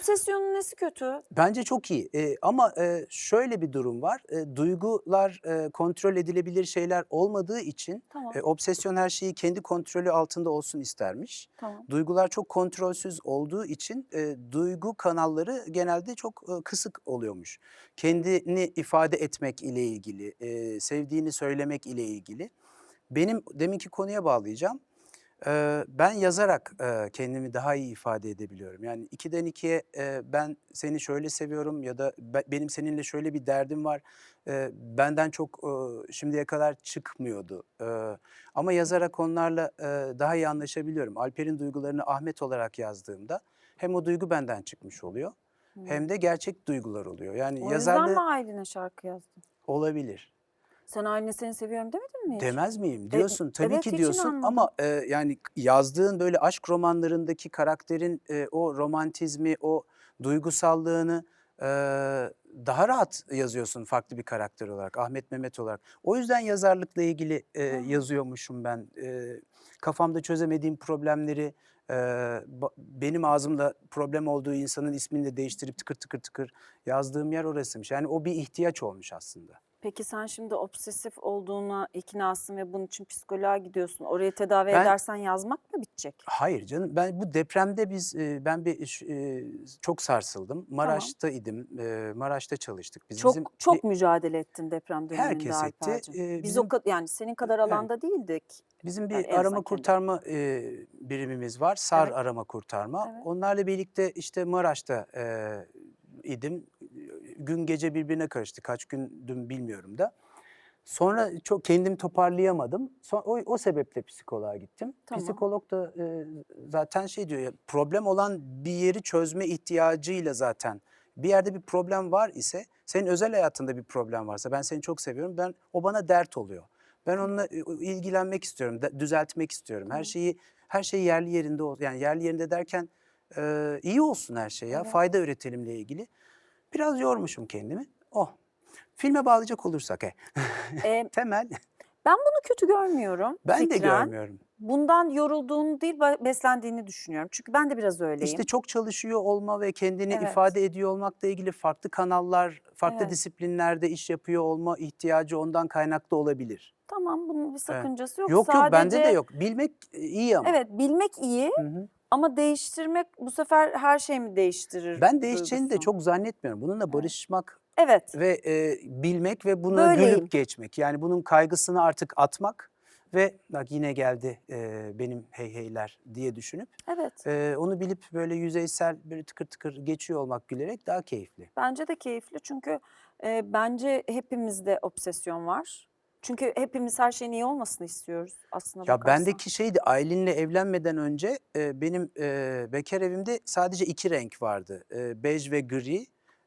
Obsesyonun nesi kötü? Bence çok iyi Eee, ama eee, şöyle bir durum var. Eee, duygular eee, kontrol edilebilir şeyler olmadığı için Tamam. eee, obsesyon her şeyi kendi kontrolü altında olsun istermiş. Tamam. Duygular çok kontrolsüz olduğu için eee, duygu kanalları genelde çok eee, kısık oluyormuş. Kendini ifade etmek ile ilgili, eee, sevdiğini söylemek ile ilgili. Benim deminki konuya bağlayacağım. Eee, ben yazarak eee, kendimi daha iyi ifade edebiliyorum. Yani 2'den 2'ye eee, ben seni şöyle seviyorum ya da be benim seninle şöyle bir derdim var. Eee, benden çok, ııı, şimdiye kadar çıkmıyordu. Eee, ama yazarak onlarla eee, daha iyi anlaşabiliyorum. Alper'in duygularını Ahmet olarak yazdığımda hem o duygu benden çıkmış oluyor Hımm. hem de gerçek duygular oluyor. Yani O yüzden yazarlığı mi Aylin'e şarkı yazdın? olabilir. Sen Aylin'e seni seviyorum demedin mi hiç? Demez miyim? E, Diyorsun, tabii evet, ki diyorsun ama eee, yani yazdığın böyle aşk romanlarındaki karakterin eee, o romantizmi, o duygusallığını eee, daha rahat yazıyorsun farklı bir karakter olarak, Ahmet Mehmet olarak. O yüzden yazarlıkla ilgili hı. yazıyormuşum ben. Eee, kafamda çözemediğim problemleri ba benim ağzımda problem olduğu insanın ismini de değiştirip tıkır tıkır tıkır yazdığım yer orasıymış. Yani o bir ihtiyaç olmuş aslında. Peki sen şimdi obsesif olduğuna iknasın ve bunun için psikoloğa gidiyorsun. Orayı tedavi Ben edersen yazmak mı bitecek? Hayır canım. Ben bu depremde biz eee, ben bir eee, çok sarsıldım. Tamam. Maraş'ta idim. Eee, Maraş'ta çalıştık biz. Çok Bizim çok bir mücadele ettin deprem döneminde herkes etti. Eee, Biz o bizim kad yani senin kadar evet. alanda değildik. Bizim Yani bir azından arama kurtarma eee, birimimiz var. SAR Evet. arama kurtarma. Evet. Onlarla birlikte işte Maraş'ta eee, idim. Gün gece birbirine karıştı. Kaç gündüm bilmiyorum da. Sonra çok kendimi toparlayamadım. Son, o, o sebeple psikoloğa gittim. Tamam. Psikolog da eee, zaten şey diyor ya problem olan bir yeri çözme ihtiyacıyla zaten bir yerde bir problem var ise senin özel hayatında bir problem varsa ben seni çok seviyorum. Ben o bana dert oluyor. Ben onunla e, ilgilenmek istiyorum, düzeltmek istiyorum. Her şeyi her şey yerli yerinde olsun. Yani yerli yerinde derken eee, iyi olsun her şey ya. Evet. Fayda üretelimle ilgili. Biraz yormuşum kendimi. Oh. Filme bağlayacak olursak he. Eee, Temel. ben bunu kötü görmüyorum Ben de fikren. görmüyorum. Bundan yorulduğunu değil be- beslendiğini düşünüyorum. Çünkü ben de biraz öyleyim. İşte çok çalışıyor olma ve kendini Evet. ifade ediyor olmakla ilgili farklı kanallar, farklı Evet. disiplinlerde iş yapıyor olma ihtiyacı ondan kaynaklı olabilir. Tamam bunun bir Evet. sakıncası yok. Yok yok bende de Sadece yok. Bilmek e, iyi ama. evet bilmek iyi Hı hı. Ama değiştirmek bu sefer her şey mi değiştirir Ben değişeceğini de duygusunu? çok zannetmiyorum. Bununla barışmak Evet. ve e, bilmek ve buna Böyleyim. gülüp geçmek. Yani bunun kaygısını artık atmak ve bak yine geldi e, benim hey heyler diye düşünüp Evet. e, onu bilip böyle yüzeysel böyle tıkır tıkır geçiyor olmak gülerek daha keyifli. Bence de keyifli çünkü e, bence hepimizde obsesyon var. Çünkü hepimiz her şeyin iyi olmasını istiyoruz aslına Ya bakarsan. bendeki şeydi Aylin'le evlenmeden önce e, benim e, bekar evimde sadece iki renk vardı. E, bej ve gri.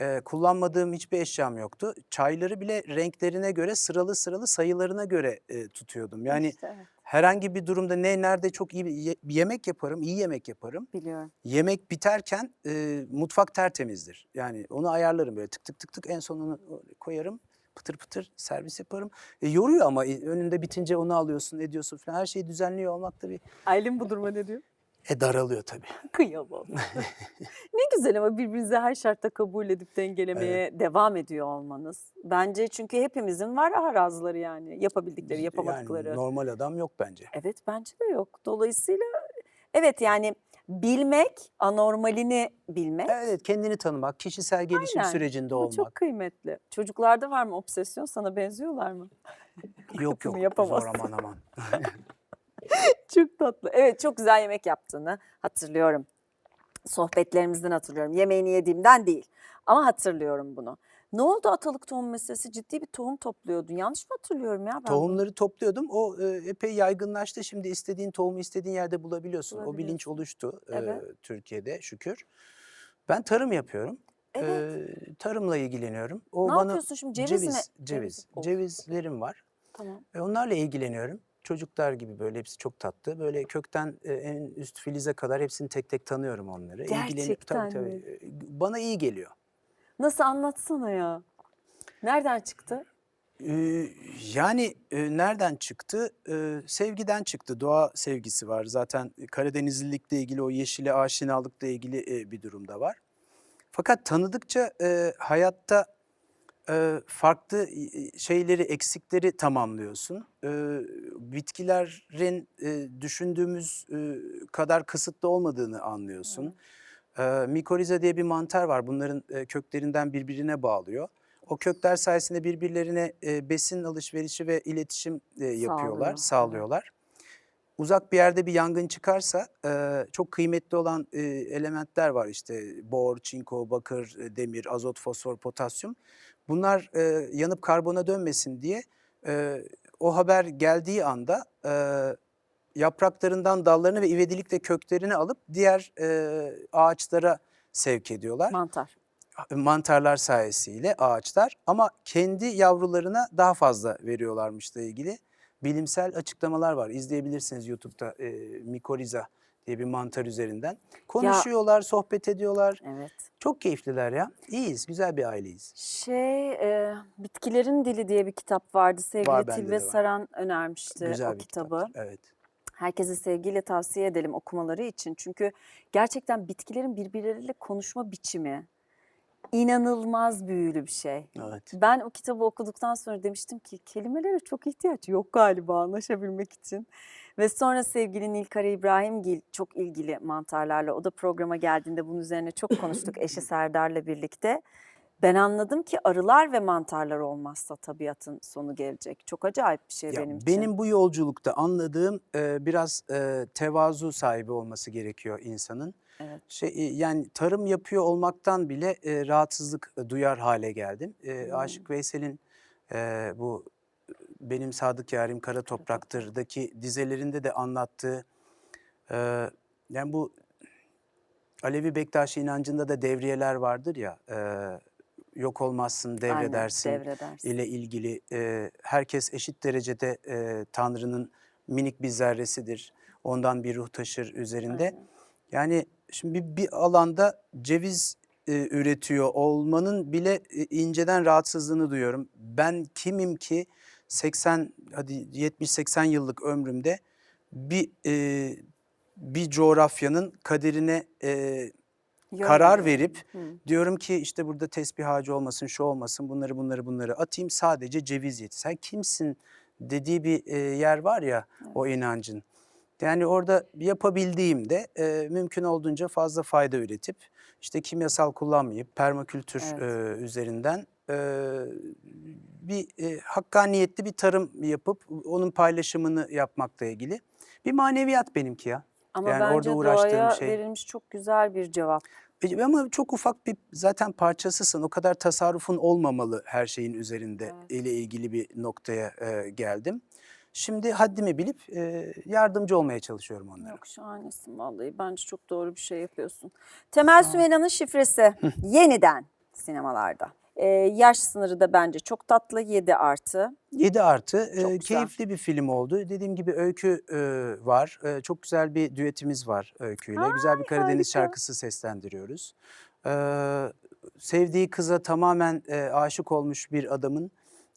E, kullanmadığım hiçbir eşyam yoktu. Çayları bile renklerine göre sıralı sıralı sayılarına göre e, tutuyordum. Yani İşte evet, herhangi bir durumda ne nerede çok iyi bir ye- bir yemek yaparım, iyi yemek yaparım. biliyorum. Yemek biterken e, mutfak tertemizdir. Yani onu ayarlarım böyle tık tık tık tık en sonunu koyarım. Pıtır pıtır servis yaparım. E, yoruyor ama e, önünde bitince onu alıyorsun, ediyorsun falan. Her şeyi düzenliyor olmak tabii. Aylin bu duruma ne diyor? E daralıyor tabii. Kıyamam. ne güzel ama birbirinizi her şartta kabul edip dengelemeye devam ediyor olmanız. Bence çünkü hepimizin var arazları yani. Yapabildikleri, yapamadıkları. Yani normal adam yok bence. Evet bence de yok. Dolayısıyla evet yani bilmek, anormalini bilmek. Evet kendini tanımak, kişisel gelişim Aynen. sürecinde Bu olmak. çok kıymetli. Çocuklarda var mı obsesyon? Sana benziyorlar mı? Yok yok yapamazsın. zor aman aman. Çok tatlı. Evet çok güzel yemek yaptığını hatırlıyorum. Sohbetlerimizden hatırlıyorum. Yemeğini yediğimden değil. Ama hatırlıyorum bunu. Ne oldu atalık tohum meselesi? Ciddi bir tohum topluyordun. Yanlış mı hatırlıyorum ya ben bunu? Tohumları topluyordum. O e, epey yaygınlaştı. Şimdi istediğin tohumu istediğin yerde bulabiliyorsun. O bilinç oluştu e, Evet. Türkiye'de şükür. Ben tarım yapıyorum. Evet. E, tarımla ilgileniyorum. O ne bana yapıyorsun şimdi? Ceviz, ceviz, mi? ceviz, Of, cevizlerim var. Tamam. Ve onlarla ilgileniyorum. Çocuklar gibi böyle hepsi çok tatlı. Böyle kökten e, en üst filize kadar hepsini tek tek tanıyorum onları. İlgileni- Gerçekten tabii, mi? tabii. E, Bana iyi geliyor. Nasıl anlatsana ya. Nereden çıktı? Ee, yani e, nereden çıktı? Ee, sevgiden çıktı. Doğa sevgisi var. Zaten Karadenizlilikle ilgili o yeşile aşinalıkla ilgili e, bir durum da var. Fakat tanıdıkça e, hayatta e, farklı şeyleri, eksikleri tamamlıyorsun. E, bitkilerin e, düşündüğümüz e, kadar kısıtlı olmadığını anlıyorsun. E, mikoriza diye bir mantar var. Bunların e, köklerinden birbirine bağlıyor. O kökler sayesinde birbirlerine e, besin alışverişi ve iletişim e, yapıyorlar, Sağlıyor, sağlıyorlar. Uzak bir yerde bir yangın çıkarsa e, çok kıymetli olan e, elementler var işte bor, çinko, bakır, e, demir, azot, fosfor, potasyum. Bunlar e, yanıp karbona dönmesin diye e, o haber geldiği anda e, yapraklarından dallarını ve ivedilikle köklerini alıp diğer e, ağaçlara sevk ediyorlar Mantar. mantarlar sayesiyle ağaçlar ama kendi yavrularına daha fazla veriyorlarmışla ilgili bilimsel açıklamalar var. İzleyebilirsiniz YouTube'da e, mikoriza diye bir mantar üzerinden. Konuşuyorlar, sohbet ediyorlar. Evet. Çok keyifliler ya. İyiyiz, güzel bir aileyiz. Şey, e, Bitkilerin Dili diye bir kitap vardı. Sevgili Var, Tilbe. Saran önermişti güzel o kitabı. kitaptır, Evet. Herkese sevgiyle tavsiye edelim okumaları için. Çünkü gerçekten bitkilerin birbirleriyle konuşma biçimi inanılmaz büyülü bir şey. Evet. Ben o kitabı okuduktan sonra demiştim ki kelimelere çok ihtiyaç yok galiba anlaşabilmek için. Ve sonra sevgili Nilkara İbrahimgil çok ilgili mantarlarla. O da programa geldiğinde bunun üzerine çok konuştuk eşi Serdar'la birlikte. Ben anladım ki arılar ve mantarlar olmazsa tabiatın sonu gelecek. Çok acayip bir şey Ya benim için. benim bu yolculukta anladığım e, biraz e, tevazu sahibi olması gerekiyor insanın. Evet. Şey yani tarım yapıyor olmaktan bile e, rahatsızlık duyar hale geldim. E, Hmm. Aşık Veysel'in e, bu benim sadık yarim kara topraktır'daki dizelerinde de anlattığı e, yani bu Alevi Bektaşi inancında da devriyeler vardır ya e, yok olmazsın Aynen, devredersin devredersin. ile ilgili e, herkes eşit derecede e, Tanrı'nın minik bir zerresidir. Ondan bir ruh taşır üzerinde. Aynen. Yani şimdi bir, bir alanda ceviz e, üretiyor olmanın bile e, inceden rahatsızlığını duyuyorum. Ben kimim ki 80 hadi 70-80 yıllık ömrümde bir e, bir coğrafyanın kaderine e, Yön karar verip Hı. diyorum ki işte burada tesbih ağacı olmasın, şu olmasın, bunları bunları bunları atayım sadece ceviz yeti. Sen kimsin dediği bir e, yer var ya o inancın. Yani orada yapabildiğimde e, mümkün olduğunca fazla fayda üretip işte kimyasal kullanmayıp permakültür Evet. e, üzerinden e, bir e, hakkaniyetli bir tarım yapıp onun paylaşımını yapmakla ilgili bir maneviyat benimki ya. Ama Yani orada bence uğraştığım doğaya şey- verilmiş çok güzel bir cevap. E, Ama çok ufak bir zaten parçasısın. O kadar tasarrufun olmamalı her şeyin üzerinde Evet. ile ilgili bir noktaya e, geldim. Şimdi haddimi bilip e, yardımcı olmaya çalışıyorum onlara. Yok şahanesin vallahi bence çok doğru bir şey yapıyorsun. Temel Sümeyla'nın şifresi yeniden sinemalarda. Ee, yaş sınırı da bence çok tatlı 7 artı. 7 artı e, güzel. keyifli bir film oldu. Dediğim gibi Öykü e, var. E, çok güzel bir düetimiz var Öykü'yle. güzel bir Karadeniz harika. şarkısı seslendiriyoruz. E, sevdiği kıza tamamen e, aşık olmuş bir adamın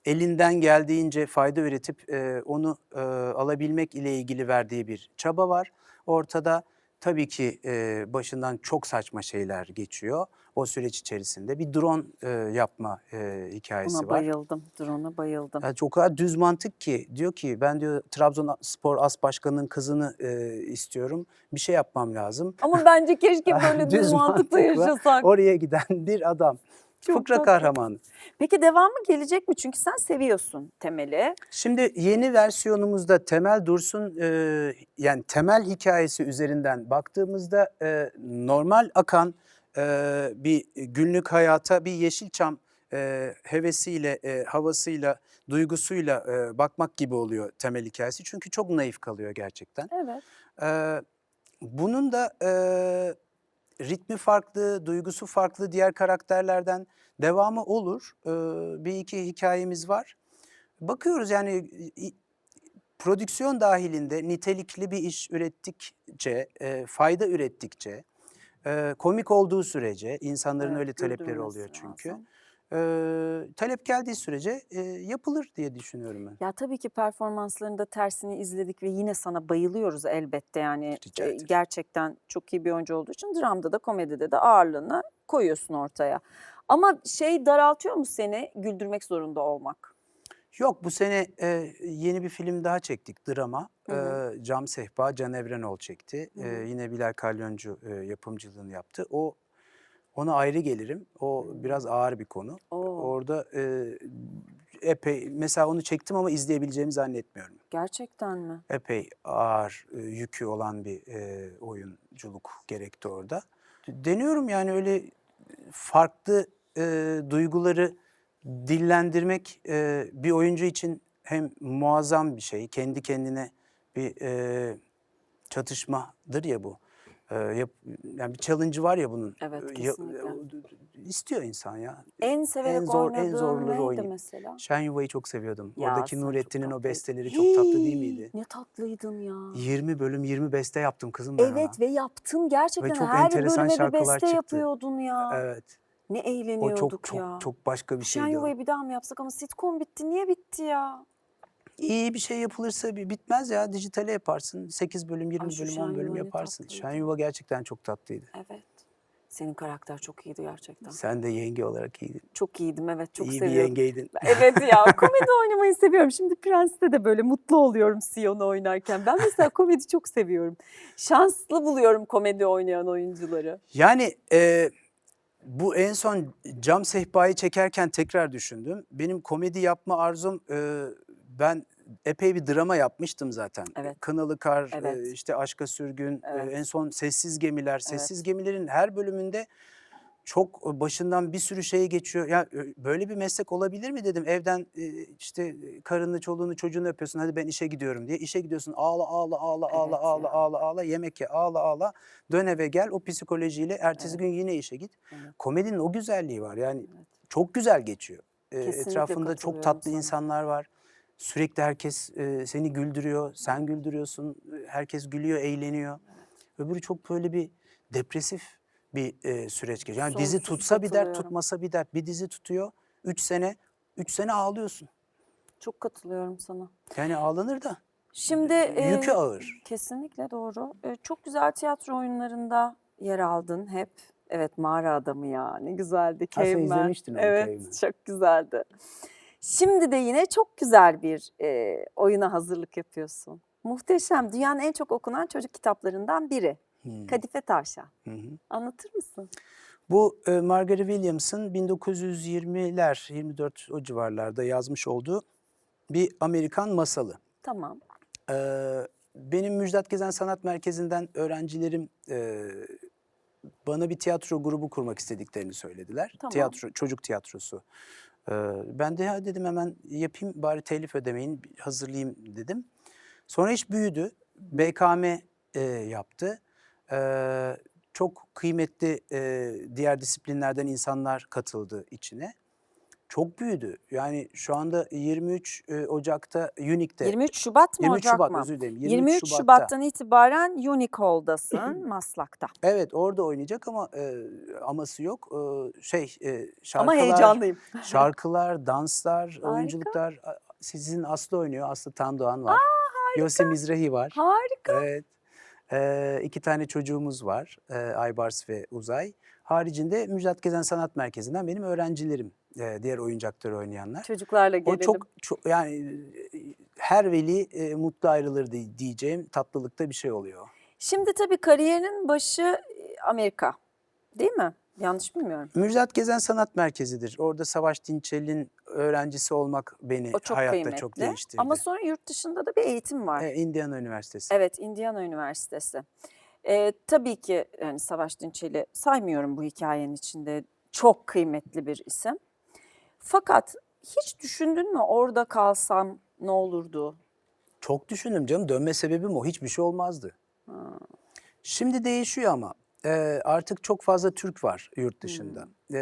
elinden geldiğince fayda üretip e, onu e, alabilmek ile ilgili verdiği bir çaba var. Ortada tabii ki e, başından çok saçma şeyler geçiyor. O süreç içerisinde bir drone e, yapma e, hikayesi Buna var. bayıldım. Drone'a bayıldım. Yani o kadar düz mantık ki diyor ki ben diyor Trabzonspor As Başkanı'nın kızını e, istiyorum. Bir şey yapmam lazım. Ama bence keşke böyle düz mantıkla yaşasak. oraya giden bir adam. Çok Fıkra tatlı. kahramanı. Peki devamı gelecek mi? Çünkü sen seviyorsun temeli. Şimdi yeni versiyonumuzda Temel Dursun e, yani temel hikayesi üzerinden baktığımızda e, normal akan e, bir günlük hayata bir Yeşilçam e, hevesiyle, e, havasıyla, duygusuyla e, bakmak gibi oluyor temel hikayesi. Çünkü çok naif kalıyor gerçekten. Evet. Ee, bunun da e, ritmi farklı, duygusu farklı diğer karakterlerden devamı olur. Ee, bir iki hikayemiz var. Bakıyoruz yani prodüksiyon dahilinde nitelikli bir iş ürettikçe, e, fayda ürettikçe, e, komik olduğu sürece insanların Evet, öyle talepleri oluyor çünkü. lazım. E, talep geldiği sürece e, yapılır diye düşünüyorum ben. Ya tabii ki performanslarında tersini izledik ve yine sana bayılıyoruz elbette yani e, gerçekten çok iyi bir oyuncu olduğu için dramda da komedide de ağırlığını koyuyorsun ortaya. Ama şey daraltıyor mu seni güldürmek zorunda olmak? Yok bu sene e, yeni bir film daha çektik drama. Hı hı. E, Cam Sehpa Can Evrenol çekti. Hı hı. E, yine Bilal Kalyoncu e, yapımcılığını yaptı. O ona ayrı gelirim. O biraz ağır bir konu. Oo, Orada e, epey mesela onu çektim ama izleyebileceğimi zannetmiyorum. gerçekten mi? Epey ağır e, yükü olan bir e, oyunculuk gerekti orada. Deniyorum yani öyle farklı e, duyguları dillendirmek e, bir oyuncu için hem muazzam bir şey, kendi kendine bir e, çatışmadır ya bu. E, yap, yani bir challenge var ya bunun. Evet, E, ya- kesinlikle. istiyor insan ya. En severek En zor- en zorları neydi oynayayım. mesela? Şen Yuva'yı çok seviyordum. Ya Oradaki Nurettin'in o besteleri çok tatlı değil Hii, miydi? Ne tatlıydın ya. 20 bölüm 20 beste yaptım kızım ben ona. Evet ve yaptın gerçekten çok her enteresan bölüme bir beste çıktı. yapıyordun ya. Evet. Ne O eğleniyorduk çok çok ya. çok başka bir Şen şeydi. o. Yuva'yı bir daha mı yapsak ama sitcom bitti. Niye bitti ya? İyi bir şey yapılırsa bir bitmez ya. Dijitale yaparsın. 8 bölüm, 20 Ay şu bölüm, Şen 10 bölüm Yuva ne yaparsın. tatlıydı. Şen Yuva gerçekten çok tatlıydı. Evet. Senin karakter çok iyiydi gerçekten. Sen de yenge olarak iyiydin. Çok iyiydim evet çok İyi bir yengeydin. Evet ya komedi oynamayı seviyorum. Şimdi Prens'te de böyle mutlu oluyorum Sion'u oynarken. Ben mesela komedi çok seviyorum. Şanslı buluyorum komedi oynayan oyuncuları. Yani e, bu en son cam sehpayı çekerken tekrar düşündüm. Benim komedi yapma arzum e, ben epey bir drama yapmıştım zaten. Evet. Kınalı Kar, e, Evet. işte Aşka Sürgün, e, Evet. en son Sessiz Gemiler. Sessiz Gemilerin her bölümünde çok başından bir sürü şey geçiyor. Ya böyle bir meslek olabilir mi dedim. Evden işte karını, çoluğunu, çocuğunu öpüyorsun. Hadi ben işe gidiyorum diye. İşe gidiyorsun. Ağla ağla ağla ağla Evet ağla ya. ağla ağla yemek ye ağla ağla. Dön eve gel o psikolojiyle ertesi Evet. gün yine işe git. Evet. Komedinin o güzelliği var. Yani Evet. çok güzel geçiyor. Kesinlikle etrafında çok tatlı sana. insanlar var. Sürekli herkes seni güldürüyor. Sen güldürüyorsun. Herkes gülüyor, eğleniyor. Öbürü çok böyle bir depresif bir e, süreç geçiyor. Yani dizi Sonsuz tutsa bir dert, tutmasa bir dert. Bir dizi tutuyor. Üç sene, üç sene ağlıyorsun. Çok katılıyorum sana. Yani ağlanır da Şimdi yükü e, ağır. Kesinlikle doğru. E, çok güzel tiyatro oyunlarında yer aldın hep. Evet mağara adamı ya ne güzeldi Ha, sen izlemiştin onu, Evet Caveman. çok güzeldi. Şimdi de yine çok güzel bir e, oyuna hazırlık yapıyorsun. Muhteşem. Dünyanın en çok okunan çocuk kitaplarından biri. Hmm. Kadife Tavşan. Hı hı. Anlatır mısın? Bu e, Margaret Williams'ın 1920'ler, 24 o civarlarda yazmış olduğu bir Amerikan masalı. Tamam. Ee, benim Müjdat Gezen Sanat Merkezi'nden öğrencilerim e, bana bir tiyatro grubu kurmak istediklerini söylediler. Tamam. Tiyatro, çocuk tiyatrosu. Ee, ben de ya dedim hemen yapayım bari telif ödemeyin hazırlayayım dedim. Sonra iş büyüdü. BKM e, yaptı. Ee, çok kıymetli e, diğer disiplinlerden insanlar katıldı içine. Çok büyüdü. Yani şu anda 23 e, Ocak'ta Unique'de 23 Şubat mı 23 Ocak Şubat mı? özür dilerim. 23, 23 Şubat'ta. Şubat'tan itibaren Unicole'dasın Maslak'ta. Evet orada oynayacak ama e, aması yok. E, şey e, Ama şarkılar, heyecanlıyım. şarkılar, danslar, Harika. oyunculuklar. Sizin Aslı oynuyor. Aslı Tandoğan var. Yose Mizrahi var. Harika. Evet. E, iki tane çocuğumuz var. E, Aybars ve Uzay. Haricinde Müjdat Gezen Sanat Merkezi'nden benim öğrencilerim. e, diğer oyuncakları oynayanlar. Çocuklarla O gelelim. çok, çok yani her veli e, mutlu ayrılır di- diyeceğim tatlılıkta bir şey oluyor. Şimdi tabii kariyerinin başı Amerika. Değil mi? Yanlış bilmiyorum. Müjdat Gezen Sanat Merkezi'dir. Orada Savaş Dinçel'in öğrencisi olmak beni O çok hayatta kıymetli. çok değiştirdi. Ama sonra yurt dışında da bir eğitim var. E, Indiana Üniversitesi. Evet, Indiana Üniversitesi. Ee, tabii ki yani Savaş Dinçel'i saymıyorum bu hikayenin içinde. Çok kıymetli bir isim. Fakat hiç düşündün mü orada kalsam ne olurdu? Çok düşündüm canım. Dönme sebebim o. Hiçbir şey olmazdı. Şimdi değişiyor ama. E, artık çok fazla Türk var yurt dışında. E,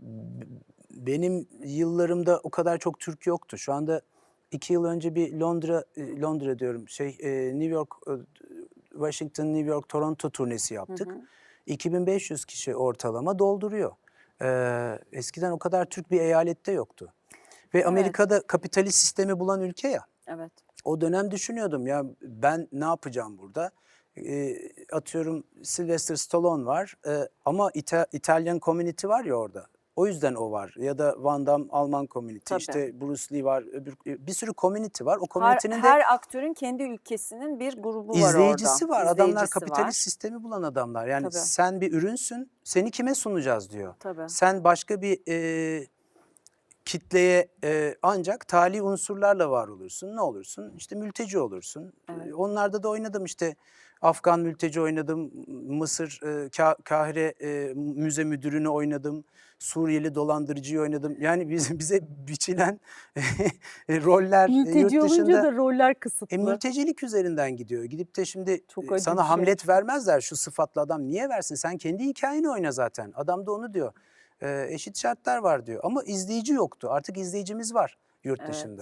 b- benim yıllarımda o kadar çok Türk yoktu. Şu anda iki yıl önce bir Londra, e, Londra diyorum şey e, New York, e, Washington, New York, Toronto turnesi yaptık. 2500 kişi ortalama dolduruyor. E, eskiden o kadar Türk bir eyalette yoktu. Ve Amerika'da kapitalist sistemi bulan ülke ya. Evet. O dönem düşünüyordum ya ben ne yapacağım burada? E, atıyorum Sylvester Stallone var e, ama İta- İtalyan community var ya orada. O yüzden o var. Ya da Van Damme Alman community, Tabii. işte Bruce Lee var, öbür, bir sürü community var. O Her, community'nin de her aktörün kendi ülkesinin bir grubu var orada. İzleyicisi var. Adamlar kapitalist var. sistemi bulan adamlar. Yani Tabii. sen bir ürünsün, seni kime sunacağız diyor. Tabii. Sen başka bir e, kitleye e, ancak tali unsurlarla var olursun. Ne olursun? İşte mülteci olursun. Evet. E, Onlarda da oynadım işte. Afgan mülteci oynadım. Mısır e, Ka- Kahire e, müze müdürünü oynadım. Suriyeli dolandırıcıyı oynadım. Yani biz, bize biçilen e, roller e, yurt Mülteci olunca dışında da roller kısıtlı. e, mültecilik üzerinden gidiyor. Gidip de şimdi Çok e, acı sana şey. hamlet vermezler şu sıfatlı adam. Niye versin? Sen kendi hikayeni oyna zaten. Adam da onu diyor. E, eşit şartlar var diyor. Ama izleyici yoktu. Artık izleyicimiz var yurt Evet. dışında.